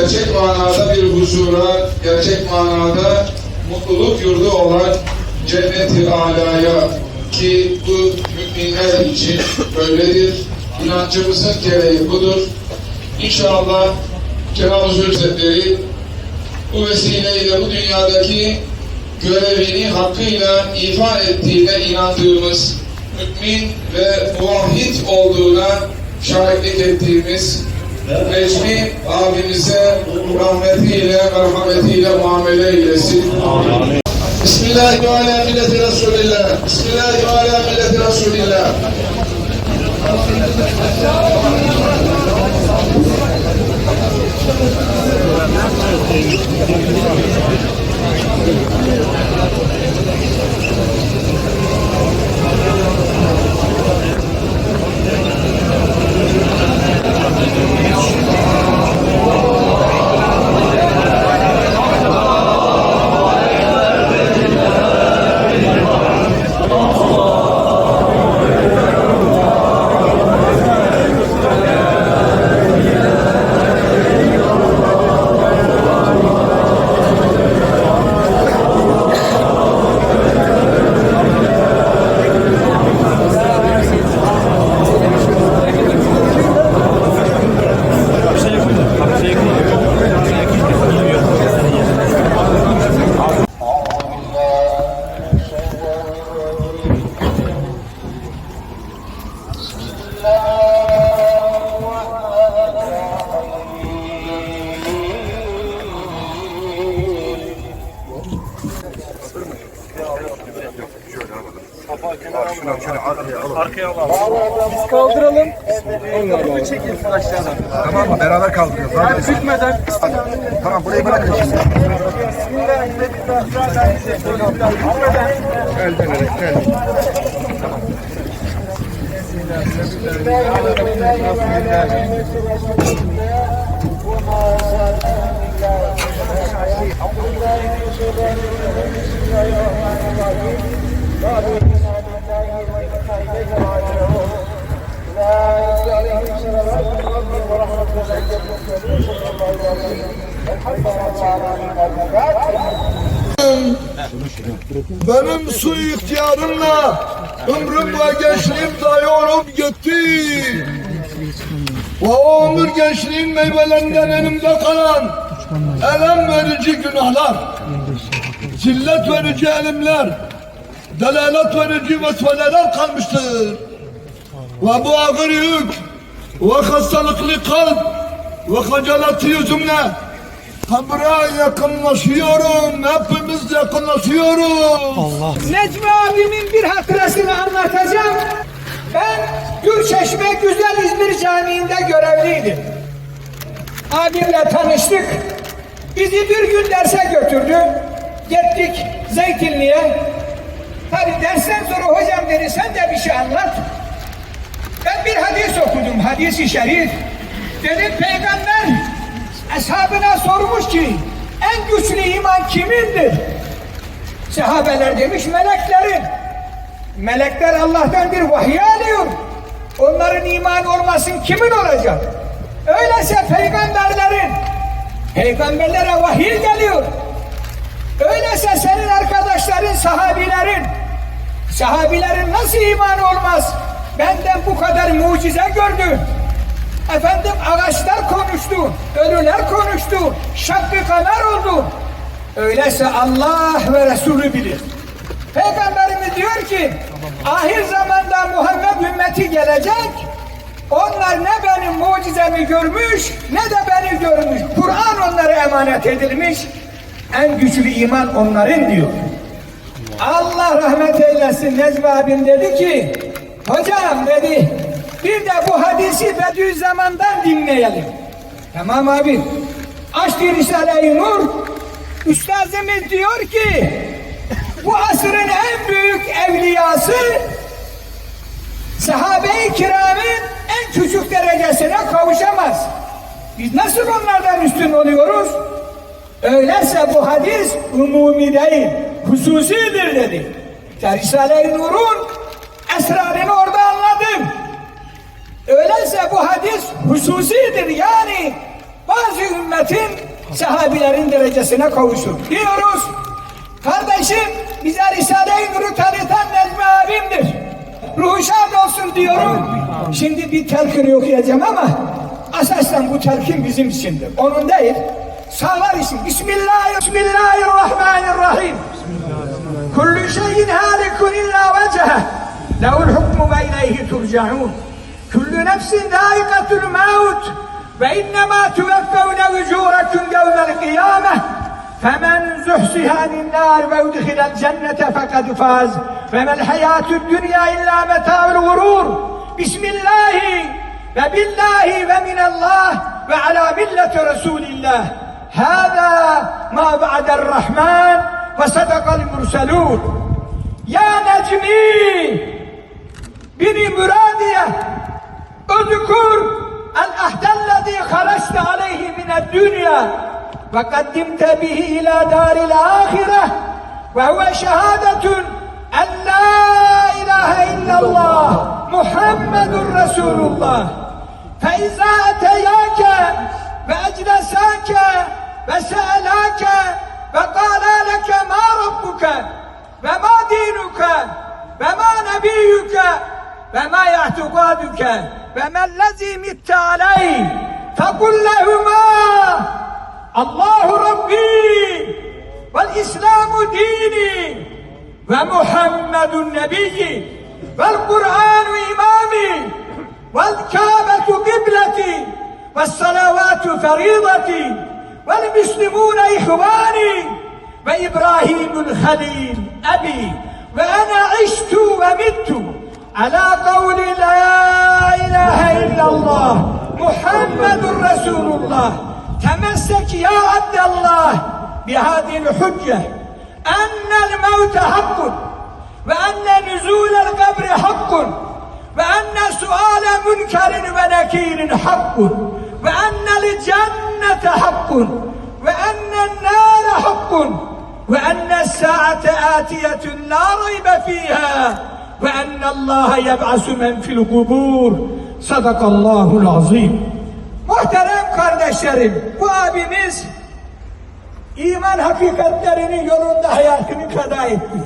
gerçek manada bir huzura, gerçek manada mutluluk yurdu olan cenneti alaya ki bu müminler için böyledir. İnancımızın gereği budur. İnşallah Cenab-ı Hazretleri bu vesileyle bu dünyadaki görevini hakkıyla ifa ettiğine inandığımız mümin ve muvahhid olduğuna şahitlik ettiğimiz Necmi abimize rahmetiyle, merhametiyle muamele eylesin. Bismillahi ve ala milleti Resulillah. Bismillahi ve ala milleti Resulillah. Biz kaldıralım. Onlar çekilsin aşağıdan. Tamam mı? Beraber kaldırıyoruz. Hadi. Yani bükmeden. Tamam burayı bırakın şimdi. Gel dönerek gel. Benim su ihtiyarımla ömrüm ve gençliğim olup gitti. O ömür gençliğin meyvelerinden elimde kalan elem verici günahlar, zillet verici elimler, delalet verici vesveler kalmıştır. Ve bu ağır yük ve hastalıklı kalp ve hacalatı yüzümle Kabre yakınlaşıyorum. Hepimiz yakınlaşıyoruz. Necmi abimin bir hatırasını anlatacağım. Ben Gülçeşme Güzel İzmir Camii'nde görevliydim. Abimle tanıştık. Bizi bir gün derse götürdü. Gittik Zeytinli'ye. Tabi dersten sonra hocam dedi sen de bir şey anlat. Ben bir hadis okudum, hadisi şerif. Dedim peygamber ashabına sormuş ki en güçlü iman kimindir? Sahabeler demiş meleklerin. Melekler Allah'tan bir vahiy alıyor. Onların iman olmasın kimin olacak? Öyleyse peygamberlerin, peygamberlere vahiy geliyor. Öyleyse senin arkadaşların, sahabilerin, sahabilerin nasıl iman olmaz? Benden bu kadar mucize gördü. Efendim ağaçlar konuştu, ölüler konuştu, şakkı kamer oldu. Öyleyse Allah ve Resulü bilir. Peygamberimiz diyor ki, ahir zamanda Muhammed ümmeti gelecek, onlar ne benim mucizemi görmüş, ne de beni görmüş. Kur'an onlara emanet edilmiş, en güçlü iman onların diyor. Allah rahmet eylesin Necmi abim dedi ki, hocam dedi, bir de bu hadisi Bediüzzaman'dan dinleyelim. Tamam abi. Açtı Risale-i Nur. Üstazımız diyor ki bu asrın en büyük evliyası sahabe-i kiramın en küçük derecesine kavuşamaz. Biz nasıl onlardan üstün oluyoruz? Öyleyse bu hadis umumi değil, hususidir dedi. Risale-i Nur'un esrarını. Öyleyse bu hadis hususidir. Yani bazı ümmetin sahabilerin derecesine kavuşur. Diyoruz. Kardeşim bize Risale-i Nur'u tanıtan Necmi abimdir. Ruhu şad olsun diyorum. Şimdi bir telkini okuyacağım ama asasen bu telkin bizim içindir. Onun değil. Sağlar için. Bismillahirrahmanirrahim. Bismillahirrahmanirrahim. Kullu şeyin halikun illa vecehe. Lehul hukmu ve ileyhi turcaun. ترجعون كل نفس ذائقة الموت فإنما توفون أجوركم يوم القيامة فمن زحزح عن النار وأدخل الجنة فقد فاز فما الحياة الدنيا إلا متاع الغرور بسم الله وبالله ومن الله وعلى ملة رسول الله هذا ما وعد الرحمن وصدق المرسلون يا نجمي بني مرادية اذكر العهد الذي خرجت عليه من الدنيا وقدمت به إلى دار الآخرة وهو شهادة أن لا إله إلا الله محمد رسول الله فإذا أتياك فأجلساك فسألاك فقال لك ما ربك وما دينك وما نبيك وما اعتقادك وما الذي مت عليه؟ فقل لهما الله ربي والإسلام ديني ومحمد نبيي والقرآن إمامي والكعبة قبلتي والصلوات فريضتي والمسلمون إخواني وإبراهيم الخليل أبي وأنا عشت ومت على قول لا إله إلا الله محمد رسول الله تمسك يا عبد الله بهذه الحجة أن الموت حق وأن نزول القبر حق وأن سؤال منكر ونكير حق وأن الجنة حق وأن النار حق وأن الساعة آتية لا ريب فيها وأن İnnallaha yeb'asu men fil kubur. Sadakallahul azim. Muhterem kardeşlerim, bu abimiz iman hakikatlerini yolunda hayatını feda etti.